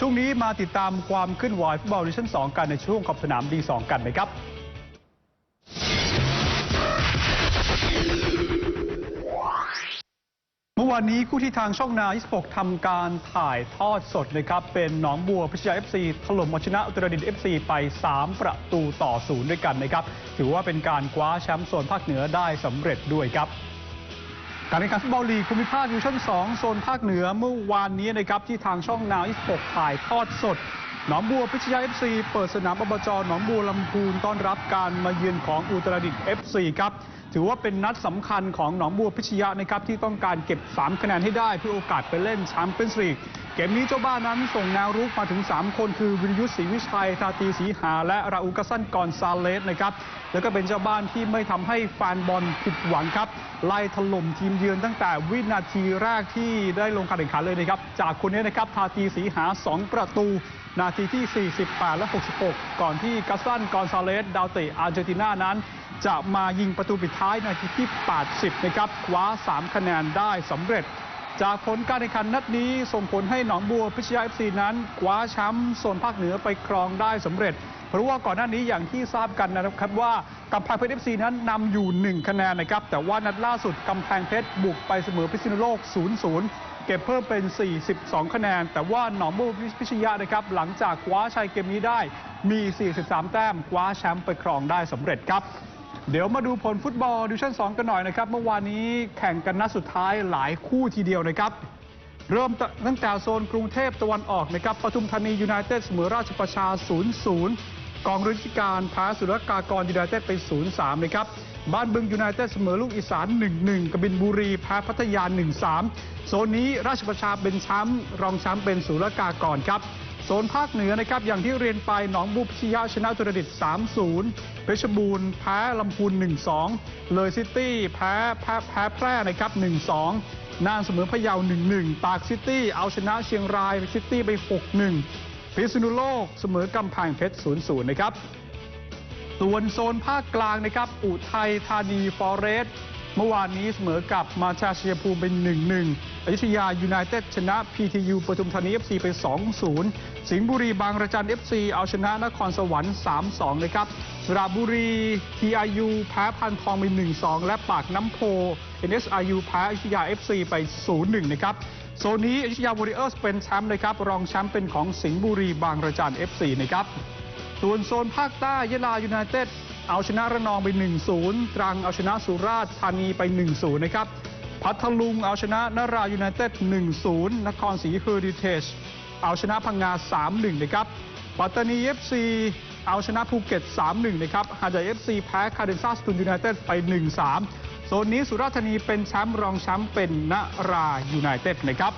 ช่วงนี้มาติดตามความเคลื่อนไหวฟุตบอลดิชั่น 2 กันในช่วงขอบสนามดี2กันนะครับเมื่อวานนี้คู่ที่ทางช่องนา 26 ทำการถ่ายทอดสดนะครับ เป็นหนองบัวพิชยา FC ถล่มเอาชนะอุตรดิตถ์ FC ไป 3 ประตูต่อศูนย์ด้วยกันนะครับ ถือว่าเป็นการคว้าแชมป์โซนภาคเหนือได้สำเร็จด้วยครับ การแข่งขันฟุตบอลลีกภูมิภาคดิวิชั่น 2 โซนภาคเหนือเมื่อวานนี้นะครับที่ทางช่องนา26ถ่ายทอดสด หนองบัวพิชยา FC เปิดสนามอบจหนองบัวลำพูนต้อนรับการมาเยือนของอุตรดิตถ์ FC ครับถือว่าเป็นนัดสำคัญของหนองบัวพิชยะนะครับที่ต้องการเก็บ 3 คะแนนให้ได้เพื่อโอกาสไปเล่นแชมเปี้ยนส์ลีกเกมนี้เจ้าบ้านนั้นส่งแนวรุกมาถึง 3 คนคือวิรยุทธ์ศรีวิชัยทาตีศรีหา และราอูกัสันกอนซาเลสนะครับแล้วก็เป็นเจ้าบ้านที่ไม่ทำให้แฟนบอลผิดหวังครับไล่ถล่มทีมเยือนตั้งแต่วินาทีแรกที่ได้ลงการแข่งขันเลยนะครับจากคนนี้นะครับทาตีศรีหา 2 ประตูนาทีที่ 48 และ 66 ก่อนที่กัสซันกอนซาเลส ดาวเตะอาร์เจนตินานั้น จะมายิงประตูปิดท้ายนาทีที่ 80 นะครับคว้า 3 คะแนนได้สำเร็จ จากผลการแข่งขันนัดนี้ส่งผลให้หนองบัวพิชยาเอฟซีนั้นคว้าแชมป์โซนภาคเหนือไปครองได้สำเร็จเพราะว่าก่อนหน้านี้อย่างที่ทราบกันนะครับว่ากำแพงเพชรเอฟซีนั้นนำอยู่ 1 คะแนนนะครับ แต่ว่านัดล่าสุดกำแพงเพชรบุกไปเสมอพิษณุโลก 0-0เก็บเพิ่มเป็น 42 คะแนน แต่ว่าหนองบัวพิชยานะครับ หลังจากคว้าชัยเกมนี้ได้ มี 43 แต้ม คว้าแชมป์ไปครองได้สำเร็จครับ เดี๋ยวมาดูผลฟุตบอลดิวิชั่น 2 กันหน่อยนะครับ เมื่อวานนี้แข่งกันนัดสุดท้ายหลายคู่ทีเดียวนะครับ เริ่มตั้งแต่โซนกรุงเทพตะวันออกนะครับปทุมธานียูไนเต็ดเสมอราชประชา 0-0 กองรุจิการแพ้สุรกากรยูไนเต็ดไป 0-3 นะครับบ้านบึงยูไนเต็ดเสมอลูกอีสาน 1-1 กบินบุรีแพ้พัทยา 1-3 โซนนี้ราชประชาเป็นแชมป์รองแชมป์เป็นสุรกากรครับโซนภาคเหนือนะครับอย่างที่เรียนไปหนองบุพชิยะชนะจุรดิต 3-0 เพชรบูรณ์แพ้ลำพูน 1-2 เลยซิตี้แพ้แพ้แพ้แพร่นะครับ 1-2 น่านเสมอพะเยา 1-1 ตากซิตี้เอาชนะเชียงรายซิตี้ไป 6-1 พิษณุโลกเสมอกำแพงเพชร 0-0 นะครับ ส่วนโซนภาคกลางนะครับ อุทัยธานีฟอเรสต์ เมื่อวานนี้เสมอกับมาชาเชียภูมิเป็น 1-1อยุธยายูไนเต็ดชนะ PTU ปทุมธานี FC ไป 2-0 สิงห์บุรีบางระจัน FC เอาชนะนครสวรรค์ 3-2 นะครับสระบุรี TIU แพ้พันทองไป 1-2 และปากน้ำโพ NSIU แพ้อยุธยา FC ไป 0-1 นะครับโซนนี้อยุธยาวอริเออร์สเป็นแชมป์นะครับ รองแชมป์เป็นของสิงห์บุรีบางระจัน FC นะครับส่วนโซนภาคใต้ยะลายูไนเต็ด เอาชนะระนองไป 1-0 ตรังเอาชนะสุราษฎร์ธานีไป 1-0 นะครับ พัทลุงเอาชนะนรายูไนเต็ด 1-0 นครศรีเฮอริเทจเอาชนะพังงา 3-1 นะครับปัตตานี FC เอาชนะภูเก็ต 3-1 นะครับหาดใหญ่ FC แพ้คาเดนซ่าสตูนยูไนเต็ดไป 1-3 โซนนี้สุราษฎร์ธานีเป็นแชมป์รองแชมป์เป็นนรายูไนเต็ดนะครับ